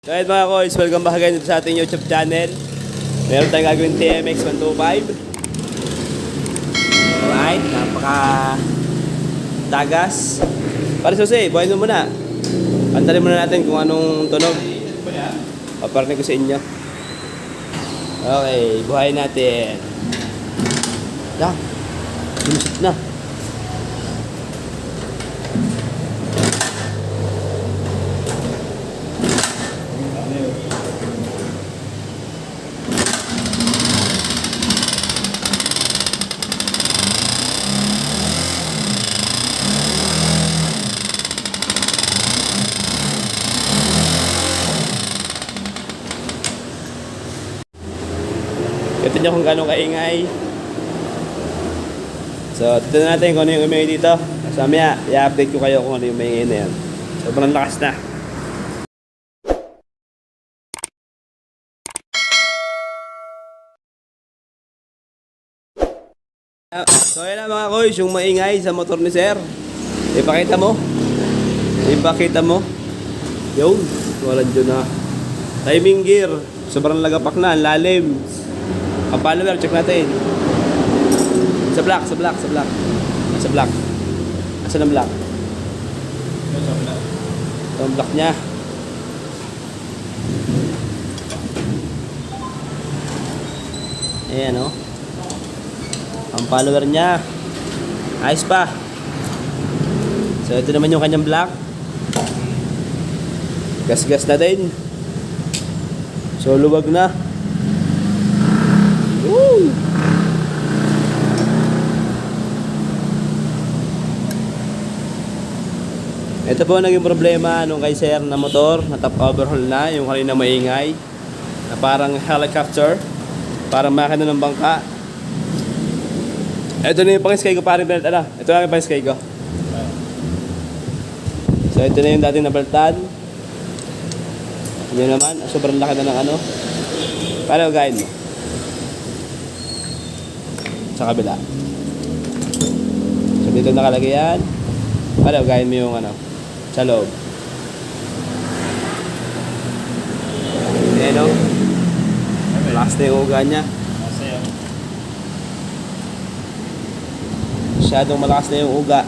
So ayun mga koys, welcome back again sa ating YouTube channel. Meron tayong gagawin TMX 125. Alright, napaka tagas. Para susi, buhayin mo muna. Antalin muna natin kung anong tunog. Paparinig ko sa inyo. Okay, buhayin natin. Da, lumusot na. Ito nyo kung gano'ng kaingay. So, tignan natin kung ano yung umingay dito. So, mamaya, i-update ko kayo kung ano yung umingay na yan. Sobrang lakas na. So, yan mga koys, yung maingay sa motor ni Sir. Ipakita mo. Ipakita mo. Yun, walang dyan na. Timing gear. Sobrang lagapak na, lalim. Ang follower, check natin. Sa black, sa black, sa black. Sa black. Asan ang black? Ito ang black niya. Ayan o. Ang follower niya. Ayos pa. So ito naman yung kanyang black. Gas-gas na din. So luwag na. Ito po naging problema nung kay Sir na motor, na top overhaul na, yung kanina maingay, na parang helicopter, parang makina ng bangka. Ito na yung pang-sky ko, parang belt, ano? Ito lang yung pang-sky ko. So ito na yung dating nabaltan. Yun naman, sobrang laki na ng ano. Paano gain mo? Sa kabila. So dito nakalagay yan. Paano gain mo yung ano? Sa loob. Ayan o. Relax na yung uga. Masyadong malakas na yung uga.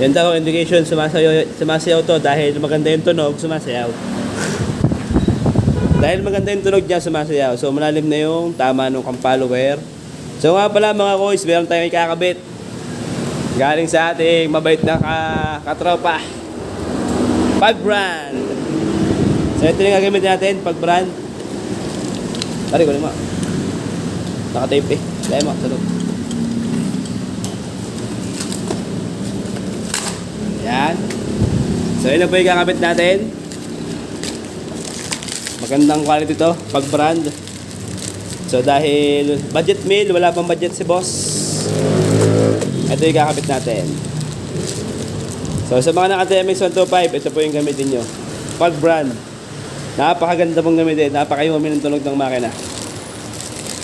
Yan daw ang indication sumasayaw, sumasayaw to dahil maganda yung tunog, sumasayaw. dahil maganda yung tunog niya, sumasayaw. So malalim na yung tama ng follower. So nga pala mga boys, meron tayong ikakabit. Galing sa ating mabait na ka, katropa. Pag brand. So ito yung gagamit natin, pag brand. Tari ko mo. Nakatape eh. Dahil mo, tulog. Yan. So yun na po yung kakabit natin. Magandang quality to, pag brand. So dahil budget meal, wala pang budget si boss. Ito yung kakabit natin. So sa mga naka-TMX 125, ito po yung gamitin nyo. Pag brand. Napakaganda pong gamitin. Napakayumi ng tunog ng makina.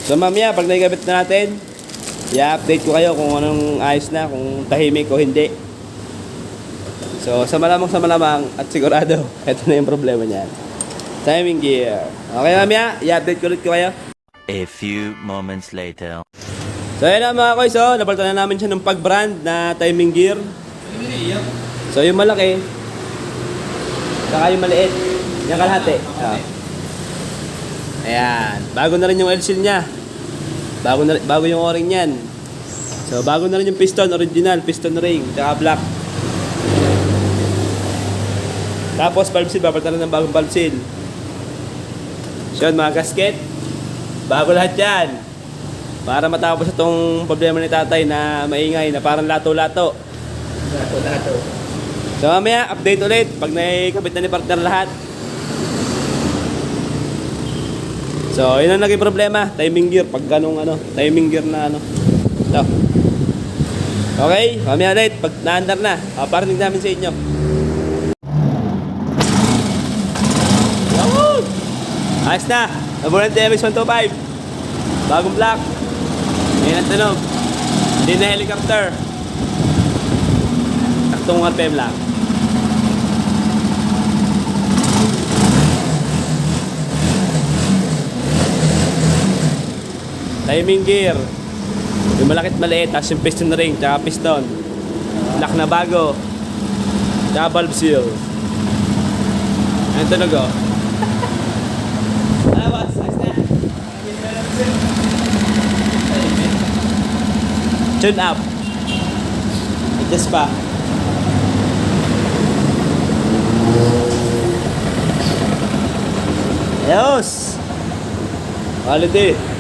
So mamaya, pag naigabit na natin, i-update ko kayo kung anong ayos na, kung tahimik o hindi. So, sa malamang sa malamang at sigurado, ito na yung problema niyan. Timing gear. Okay mamaya, i-update ko ulit ko kayo. A few moments later. So, yun na mga koys, oh, napalitan na namin siya ng pag-brand na timing gear. So, yung malaki, saka yung maliit, yung kalahati. Oh. Ayan, bago na rin yung LCL niya. Bago, na, bago yung o-ring niyan. So, bago na rin yung piston, original, piston ring, saka black. Tapos, valve seal, papalitan na ng bagong valve seal. So, yun, mga gasket, bago lahat yan. Para matapos itong problema ni tatay na maingay, na parang lato-lato. So mamaya, update ulit pag naikabit na ni partner lahat. So, yun ang naging problema. Timing gear. Pag ganong ano, timing gear na ano. Ito. Okay, mamaya ulit. Pag naandar na, uh, parating namin sa inyo. Ayos na. Nabunan TMX 125. Bagong black. Ayan ang tunog. Hindi na helicopter. Taktong 1 lang. timing gear yung malakit maliit tapos yung piston ring tsaka piston lock na bago tsaka valve seal ayun tunog oh tawas Tune up. Adjust pa. Ayos! Quality.